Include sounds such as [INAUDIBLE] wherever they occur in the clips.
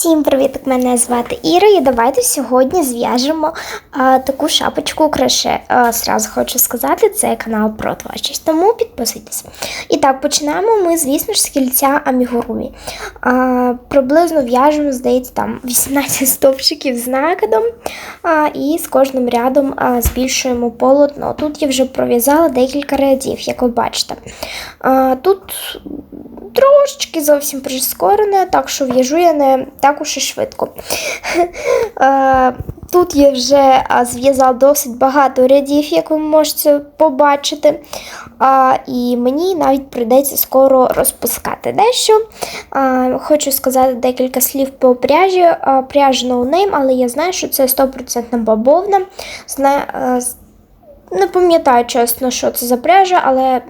Всім привіт! Мене звати Іра, і давайте сьогодні зв'яжемо таку шапочку кроше. А, Сразу хочу сказати, це канал про творчість, тому підписуйтесь. І так, починаємо ми, звісно ж, з кільця амігурумі. А, приблизно в'яжемо, здається, там 18 стовпчиків з накидом, а, і з кожним рядом а, збільшуємо полотно. Тут я вже пров'язала декілька рядів, як ви бачите. А, тут трошечки зовсім прискорене, так що в'яжу я не так уж і швидко. [LAUGHS] Е, Тут я вже зв'язала досить багато рядів, як ви можете побачити. А, І мені навіть прийдеться скоро розпускати дещо. А, Хочу сказати декілька слів по пряжі. А, Пряжа no але я знаю, що це 100% бавовна. Зна... Не пам'ятаю чесно, що це за пряжа, але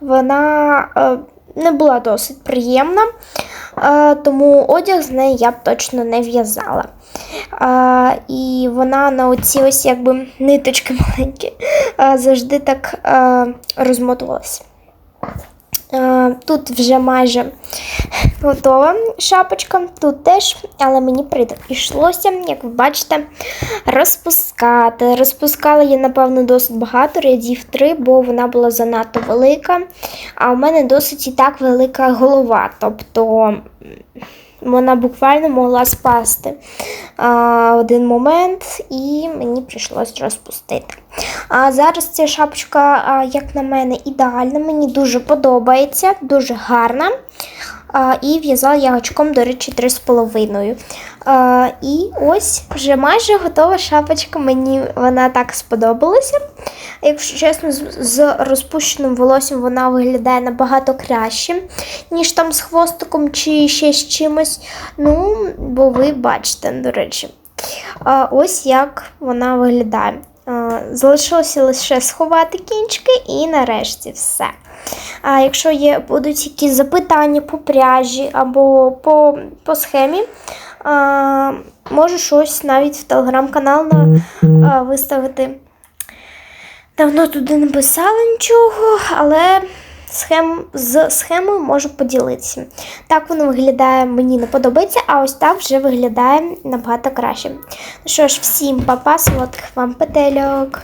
вона е, не була досить приємна, е, тому одяг з неї я б точно не в'язала. Е, і вона на оці ось якби ниточки маленькі е, завжди так розмотувалася. Тут вже майже готова шапочка, тут теж, але мені прийшлося, як ви бачите, розпускати. Розпускала я, напевно, досить багато, рядів три, бо вона була занадто велика. А у мене досить і так велика голова. Тобто вона буквально могла спасти а, один момент, і мені прийшлось розпустити. А зараз ця шапочка, а, як на мене, ідеальна. Мені дуже подобається, дуже гарна. І в'язала я гачком, до речі, 3,5. І ось вже майже готова шапочка. Мені вона так сподобалася. Якщо чесно, з розпущеним волоссям вона виглядає набагато краще, ніж там з хвостиком чи ще з чимось. Ну, бо ви бачите, до речі. Ось як вона виглядає. Залишилося лише сховати кінчики і нарешті все. А якщо є, будуть якісь запитання по пряжі або по, по схемі, а, можу щось навіть в телеграм-канал виставити. Давно туди не писала нічого, але схем, з схемою можу поділитися. Так воно виглядає, мені не подобається, а ось так вже виглядає набагато краще. Ну що ж, всім па-па, солодких вам петельок.